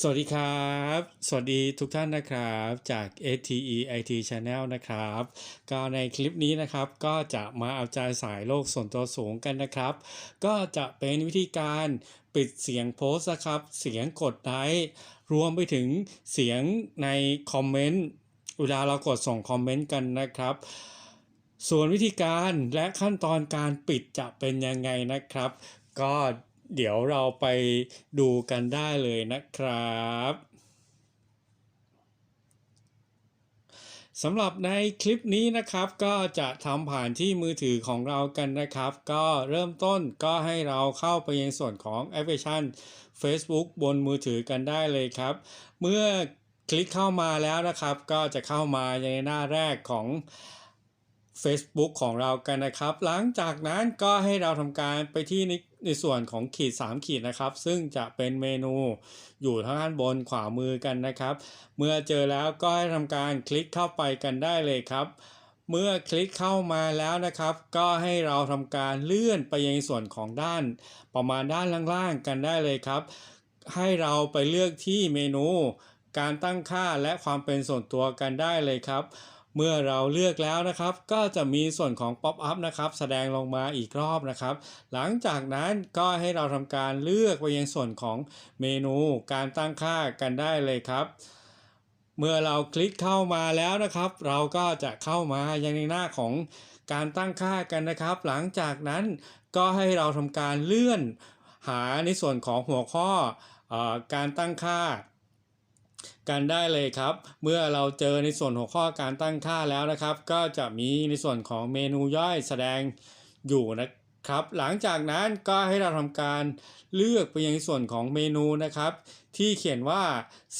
สวัสดีครับ สวัสดีทุกท่านนะครับจาก ATE IT Channel นะครับ ก็ในคลิปนี้นะครับก็จะมาเอาใจสายโลกส่วนตัวสูงกันนะครับ ก็จะเป็นวิธีการปิดเสียงโพสต์นะครับ เสียงกดไลค์รวมไปถึงเสียงในคอมเมนต์เวลาเรากดส่งคอมเมนต์กันนะครับส่วนวิธีการและขั้นตอนการปิดจะเป็นยังไงนะครับ ก็ เดี๋ยวเราไปดูกันได้เลยนะครับสำหรับในคลิปนี้นะครับก็จะทำผ่านที่มือถือของเรากันนะครับ ก็เริ่มต้นก็ให้เราเข้าไปยังส่วนของแอปพลิเคชัน Facebook บนมือถือกันได้เลยครับ เมื่อคลิกเข้ามาแล้วนะครับ ก็จะเข้ามาในหน้าแรกของ Facebook ของเรากันนะครับ หลังจากนั้นก็ให้เราทำการไปที่ในในส่วนของขีด 3 ขีดนะครับ ซึ่งจะเป็นเมนูอยู่ทางด้านบนขวามือกันนะครับ เมื่อเจอแล้วก็ให้ทำการคลิกเข้าไปกันได้เลยครับ เมื่อคลิกเข้ามาแล้วนะครับ ก็ให้เราทำการเลื่อนไปยังส่วนของด้าน ประมาณด้านล่างๆกันได้เลยครับ ให้เราไปเลือกที่เมนู การตั้งค่าและความเป็นส่วนตัวกันได้เลยครับ เมื่อเราเลือกแล้วนะครับ ก็จะมีส่วนของ Pop up นะครับ แสดงลงมาอีกรอบนะครับ หลังจากนั้นก็ให้เราทำการเลือกไปยังส่วนของเมนูการตั้งค่ากันได้เลยครับเมื่อเราคลิกเข้ามาแล้วนะครับ เราก็จะเข้ามายังในหน้าของการตั้งค่ากันนะครับ หลังจากนั้นก็ให้เราทำการเลื่อนหาในส่วนของหัวข้อออการตั้งค่า กันได้เลยครับ เมื่อเราเจอในส่วนหัวข้อการตั้งค่าแล้วนะครับ ก็จะมีในส่วนของเมนูย่อยแสดงอยู่นะครับ หลังจากนั้นก็ให้เราทำการเลือกไปยังส่วนของเมนูนะครับ ที่เขียนว่า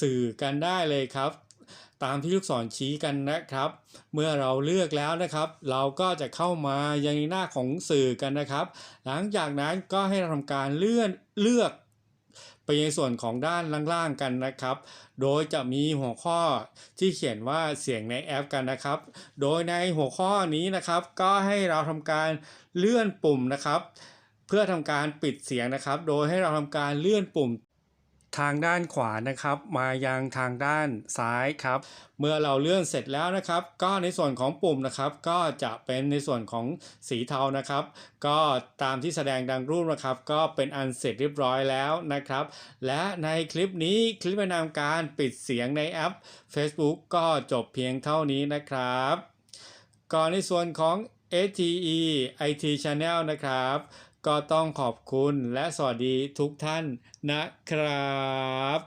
สื่อกันได้เลยครับตามที่ลูกศรชี้กันนะครับ เมื่อเราเลือกแล้วนะครับ เราก็จะเข้ามายังหน้าของสื่อกันนะครับ หลังจากนั้นก็ให้เราทำการเลื่อนเลือก ไปยังส่วนของด้านล่างๆกันนะครับ โดยจะมีหัวข้อที่เขียนว่าเสียงในแอปกันนะครับ โดยในหัวข้อนี้นะครับก็ให้เราทำการเลื่อนปุ่มนะครับ เพื่อทำการปิดเสียงนะครับ โดยให้เราทำการเลื่อนปุ่ม ทางด้านขวานะครับ มายังทางด้านซ้ายครับ เมื่อเราเลื่อนเสร็จแล้วนะครับ ก็ในส่วนของปุ่มนะครับ ก็จะเป็นในส่วนของสีเทานะครับ ก็ตามที่แสดงดังรูปนะครับ ก็เป็นอันเสร็จเรียบร้อยแล้วนะครับ และในคลิปนี้คลิปแนะนำการปิดเสียงในแอป Facebook ก็จบเพียงเท่านี้นะครับก่อนในส่วนของ ATE IT Channel นะครับ ก็ต้องขอบคุณและสวัสดีทุกท่านนะครับ